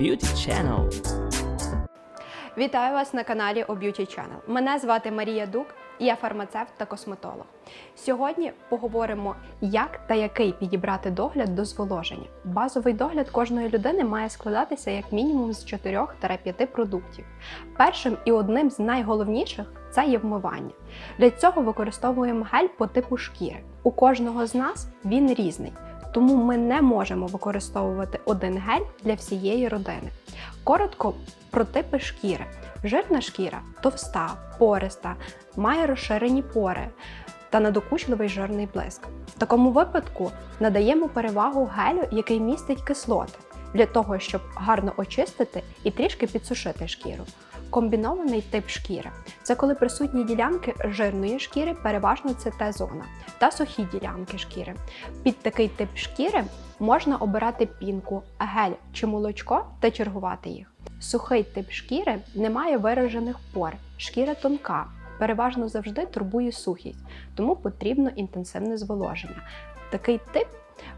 Beauty Channel. Вітаю вас на каналі о Beauty Channel. Мене звати Марія Дук, я фармацевт та косметолог. Сьогодні поговоримо, як та який підібрати догляд до зволоження. Базовий догляд кожної людини має складатися як мінімум з 4-5 продуктів. Першим і одним з найголовніших це є вмивання. Для цього використовуємо гель по типу шкіри. У кожного з нас він різний, тому ми не можемо використовувати один гель для всієї родини. Коротко про типи шкіри. Жирна шкіра товста, пориста, має розширені пори та надокучливий жирний блиск. В такому випадку надаємо перевагу гелю, який містить кислоти, для того, щоб гарно очистити і трішки підсушити шкіру. Комбінований тип шкіри це коли присутні ділянки жирної шкіри, переважно це Т-зона, та сухі ділянки шкіри. Під такий тип шкіри можна обирати пінку, гель чи молочко та чергувати їх. Сухий тип шкіри не має виражених пор, шкіра тонка, переважно завжди турбує сухість, тому потрібно інтенсивне зволоження. Такий тип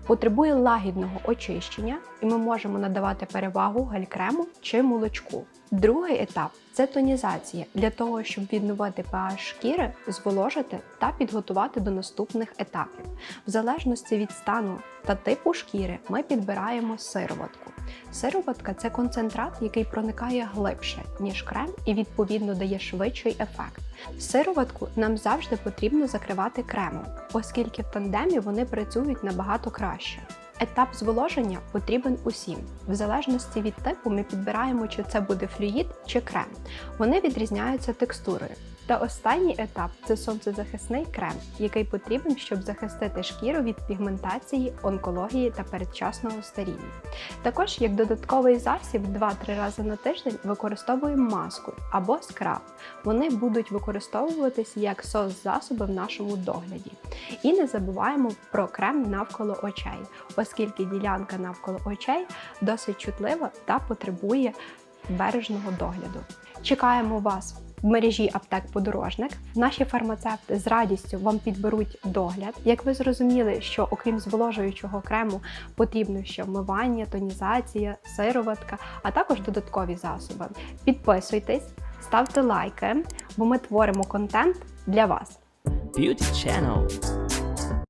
потребує лагідного очищення, і ми можемо надавати перевагу гель-крему чи молочку. Другий етап це тонізація для того, щоб відновити pH шкіри, зволожити та підготувати до наступних етапів. В залежності від стану та типу шкіри ми підбираємо сироватку. Сироватка це концентрат, який проникає глибше, ніж крем, і відповідно дає швидший ефект. Сироватку нам завжди потрібно закривати кремом, оскільки в тандемі вони працюють набагато краще. Етап зволоження потрібен усім. В залежності від типу ми підбираємо, чи це буде флюїд чи крем. Вони відрізняються текстурою. Та останній етап це сонцезахисний крем, який потрібен, щоб захистити шкіру від пігментації, онкології та передчасного старіння. Також як додатковий засіб 2-3 рази на тиждень використовуємо маску або скраб. Вони будуть використовуватись як сос-засоби в нашому догляді. І не забуваємо про крем навколо очей, оскільки ділянка навколо очей досить чутлива та потребує бережного догляду. Чекаємо вас в мережі аптек подорожник. Наші фармацевти з радістю вам підберуть догляд. Як ви зрозуміли, що окрім зволожуючого крему потрібно ще вмивання, тонізація, сироватка, а також додаткові засоби. Підписуйтесь, ставте лайки, бо ми творимо контент для вас. Beauty Channel.